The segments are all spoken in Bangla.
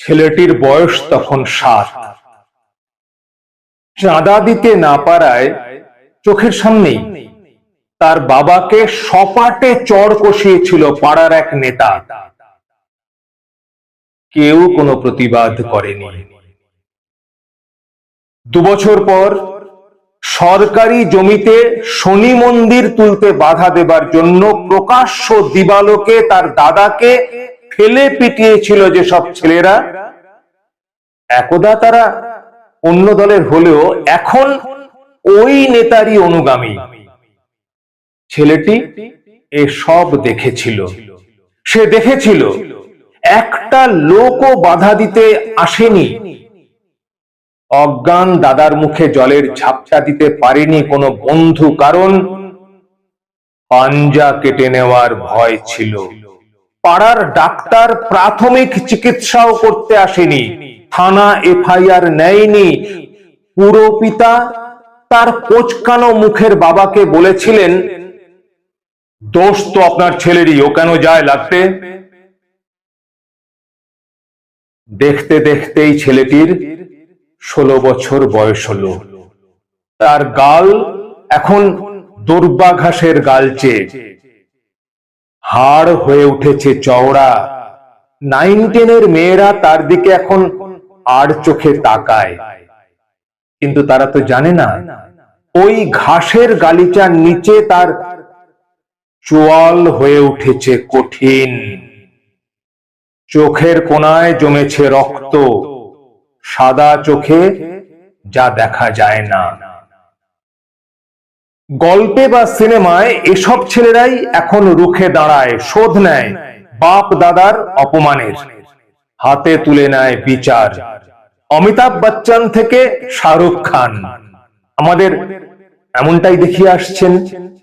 ছেলেটির বয়স তখন সাত চাঁদা দিতে না পারায় চোখের সামনেই তার বাবাকে সপাটে চর কষিয়েছিল পাড়ার এক নেতা। কেউ কোনো প্রতিবাদ করেনি। দুবছর পর সরকারি জমিতে শনি মন্দির তুলতে বাধা দেবার জন্য প্রকাশ্য দিবালোকে তার দাদাকে ফেলে পিটিয়েছিল যে সব ছেলেরা, একদা তারা অন্য দলের হলেও এখন ওই নেতারই অনুগামী। ছেলেটি এ সব দেখেছিল। সে দেখেছিল, একটা লোকও বাধা দিতে আসেনি। অজ্ঞান দাদার মুখে জলের ঝাপটা দিতে পারেনি কোনো বন্ধু, কারণ পাঞ্জা কেটে নেওয়ার ভয় ছিল। পাড়ার ডাক্তার প্রাথমিক চিকিৎসাও করতে আসেনি। থানা এফআইআর নেয়নি। পুরপিতা তার কোচকানো মুখের বাবাকে বলেছিলেন, দোষ তো আপনার ছেলেরই, ও কেন যায় লাগতে? দেখতে দেখতেই ছেলেটির ষোলো বছর বয়স হলো। তার গাল এখন দুর্বাঘাসের গালচে হাড় হয়ে উঠেছে চওড়া। নাইন টেনের মেয়েরা তার দিকে এখন আর চোখে তাকায়। কিন্তু তারা তো জানে না, ওই ঘাসের গালিচার নিচে তার চোয়াল হয়ে উঠেছে কঠিন। চোখের কোনায় জমেছে রক্ত, সাদা চোখে যা দেখা যায় না। গল্পে বা সিনেমায় এসব ছেলেরাই এখন রুখে দাঁড়ায়, শোধ নেয়, বাপ দাদার অপমানের। হাতে তুলে নেয় বিচার। অমিতাভ বচ্চন থেকে শাহরুখ খান। আমাদের এমনটাই দেখিয়ে আসছেন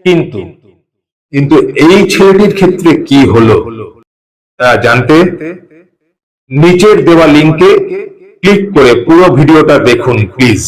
কিন্তু। কিন্তু এই ছেলেটির ক্ষেত্রে কি হলো? তা জানতে নিচের দেওয়া লিঙ্কে ক্লিক করে পুরো ভিডিওটা দেখুন প্লিজ